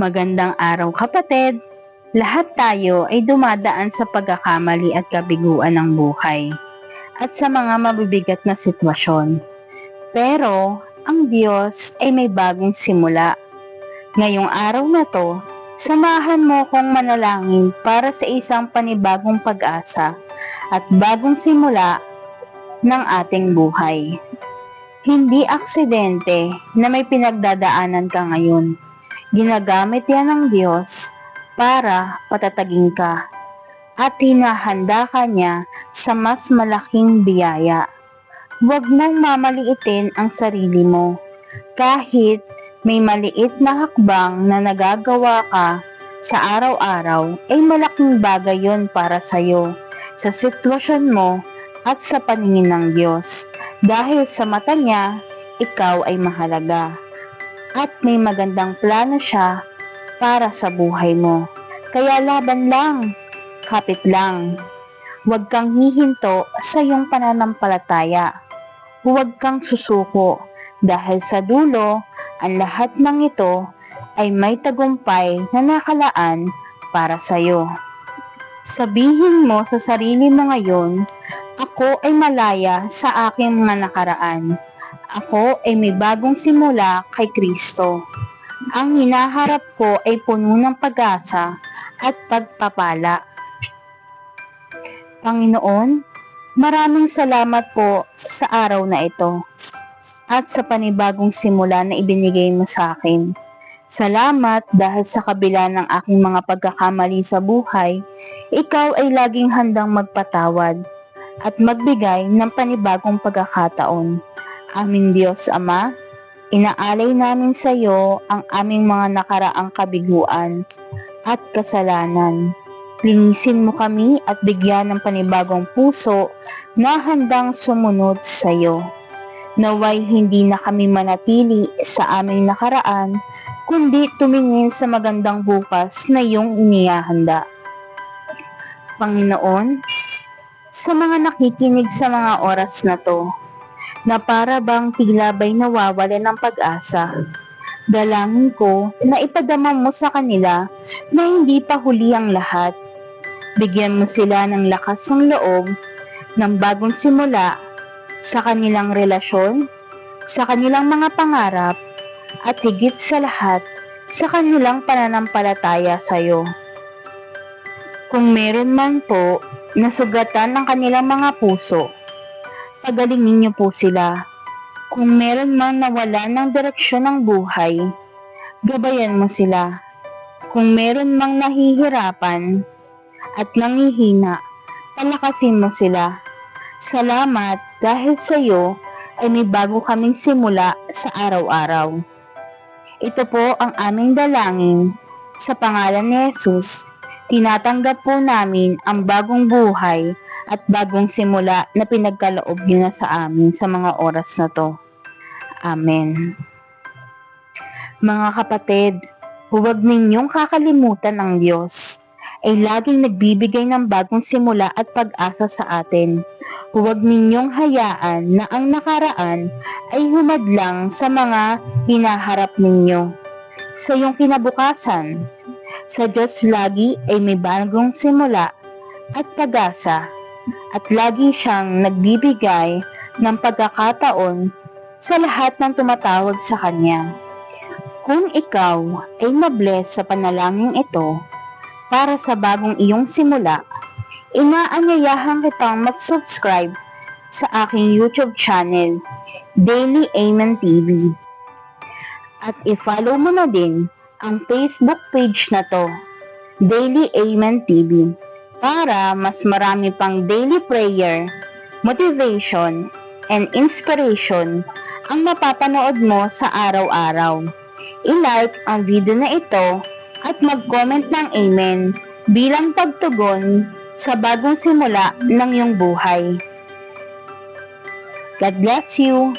Magandang araw kapatid! Lahat tayo ay dumadaan sa pagkakamali at kabiguan ng buhay at sa mga mabibigat na sitwasyon. Pero ang Diyos ay may bagong simula. Ngayong araw na to, samahan mo kong manalangin para sa isang panibagong pag-asa at bagong simula ng ating buhay. Hindi aksidente na may pinagdadaanan ka ngayon. Ginagamit yan ng Diyos para patatagin ka at hinahanda ka niya sa mas malaking biyaya. Huwag mong mamaliitin ang sarili mo. Kahit may maliit na hakbang na nagagawa ka sa araw-araw, ay malaking bagay yon para sa'yo, sa sitwasyon mo at sa paningin ng Diyos. Dahil sa mata niya, ikaw ay mahalaga. At may magandang plano siya para sa buhay mo. Kaya laban lang, kapit lang. Huwag kang hihinto sa iyong pananampalataya. Huwag kang susuko dahil sa dulo, ang lahat ng ito ay may tagumpay na nakalaan para sa iyo. Sabihin mo sa sarili mo ngayon, ako ay malaya sa aking mga nakaraan. Ako ay may bagong simula kay Kristo. Ang hinaharap ko ay puno ng pag-asa at pagpapala. Panginoon, maraming salamat po sa araw na ito at sa panibagong simula na ibinigay mo sa akin. Salamat dahil sa kabila ng aking mga pagkakamali sa buhay, ikaw ay laging handang magpatawad at magbigay ng panibagong pagkakataon. Aming Diyos Ama, inaalay namin sa iyo ang aming mga nakaraang kabiguan at kasalanan. Linisin mo kami at bigyan ng panibagong puso na handang sumunod sa iyo. Naway hindi na kami manatili sa aming nakaraan, kundi tumingin sa magandang bukas na iyong inihahanda. Panginoon, sa mga nakikinig sa mga oras na to, na para bang tila ba'y nawawala ng pag-asa, dalangin ko na ipadama mo sa kanila na hindi pa huli ang lahat. Bigyan mo sila ng lakas ng loob, ng bagong simula sa kanilang relasyon, sa kanilang mga pangarap, at higit sa lahat, sa kanilang pananampalataya sa iyo. Kung meron man po nasugatan ng kanilang mga puso, pagalingin niyo po sila. Kung meron man nawala ng direksyon ng buhay, gabayan mo sila. Kung meron mang nahihirapan at nangihina, palakasin mo sila Salamat dahil sa iyo ay may bago kaming simula sa araw-araw. Ito po ang aming dalangin. Sa pangalan ni Jesus, tinatanggap po namin ang bagong buhay at bagong simula na pinagkaloob niyo na sa amin sa mga oras na to. Amen. Mga kapatid, huwag ninyong kakalimutan ang Diyos ay laging nagbibigay ng bagong simula at pag-asa sa atin. Huwag ninyong hayaan na ang nakaraan ay humadlang sa mga hinaharap ninyo. Sa iyong kinabukasan, sa Diyos lagi ay may bagong simula at pag-asa at lagi siyang nagbibigay ng pagkakataon sa lahat ng tumatawag sa Kanya. Kung ikaw ay mabless sa panalangin ito, para sa bagong iyong simula, inaanyayahan kitang mag-subscribe sa aking YouTube channel, Daily Amen TV. At i-follow mo na din ang Facebook page na to, Daily Amen TV, para mas marami pang daily prayer, motivation, and inspiration ang mapapanood mo sa araw-araw. I-like ang video na ito at mag-comment ng Amen bilang pagtugon sa bagong simula ng iyong buhay. God bless you!